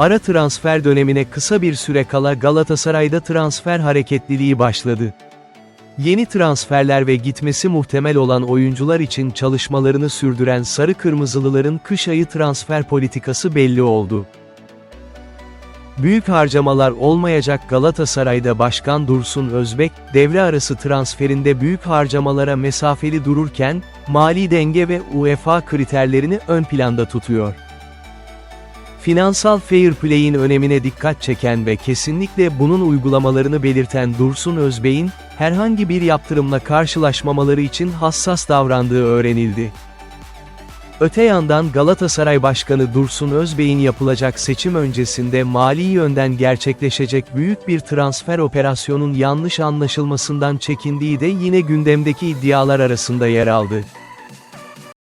Ara transfer dönemine kısa bir süre kala Galatasaray'da transfer hareketliliği başladı. Yeni transferler ve gitmesi muhtemel olan oyuncular için çalışmalarını sürdüren Sarı Kırmızılıların kış ayı transfer politikası belli oldu. Büyük harcamalar olmayacak Galatasaray'da Başkan Dursun Özbek, devre arası transferinde büyük harcamalara mesafeli dururken, mali denge ve UEFA kriterlerini ön planda tutuyor. Finansal fair play'in önemine dikkat çeken ve kesinlikle bunun uygulamalarını belirten Dursun Özbey'in, herhangi bir yaptırımla karşılaşmamaları için hassas davrandığı öğrenildi. Öte yandan Galatasaray Başkanı Dursun Özbey'in yapılacak seçim öncesinde mali yönden gerçekleşecek büyük bir transfer operasyonun yanlış anlaşılmasından çekindiği de yine gündemdeki iddialar arasında yer aldı.